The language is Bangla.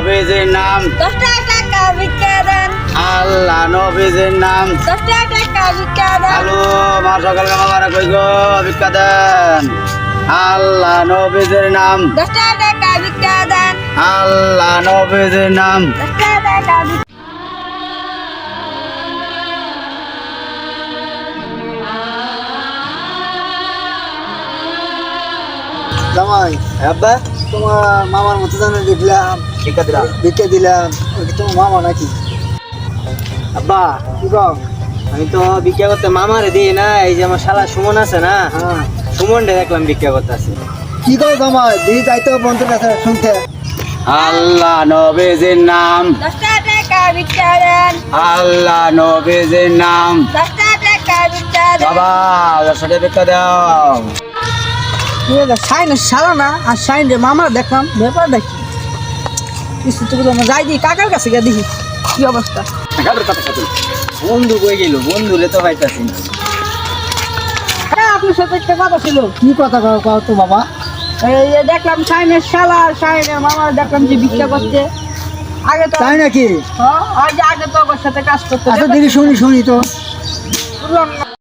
নবীজির নাম। দশটা টাকা ভিক্ষা দেন। আল্লাহ নবীজির নাম। দশটা টাকা ভিক্ষা দেন। আলু মা সকাল মামারা কই গো ভিক্ষা দেন। আল্লাহ নবীজির নাম। দশটা টাকা ভিক্ষা দেন। আল্লাহ নবীজির নাম। দশটা টাকা জামাই আব্বা? তোমার মামার মতো জানে দেখলাম। ভিক্ষা দিলাম। ভিক্ষা দিলাম। ওই কি তোমার মামা নাকি? আব্বা কি কও? আমি তো ভিক্ষা করতে মামারে দিই না এই যে আমার শালা সুমন আছে না হ্যাঁ। সুমনটা দেখলাম ভিক্ষা করতে আছে। কি কও জামাই দিদি যাইতে বন্ধুর কাছে শুনতে। আল্লাহ নবীজির নাম। আল্লাহ নবীজির নাম। বাবা দশটা ভিক্ষা দাও। শাইন সারা না? আর শাইন রে মামা দেখলাম ব্যাপার দেখি। কিছু তো যাই দি কাকার কাছে গিয়ে দেখি কি অবস্থা। বন্ধু কই গেল? বন্ধুরে তো পাইতাছি না। হ্যাঁ আপনার সাথে একটা কথা ছিল। কি কথা কও কও তো মামা এই যে দেখলাম শাইনের শালা আর মামা দেখলাম যে ভিক্ষা করছে। আগে তো তাই নাকি? হ্যাঁ, আগে তো ওর সাথে কাজ করতে আচ্ছা দেখি শুনি শুনি তো।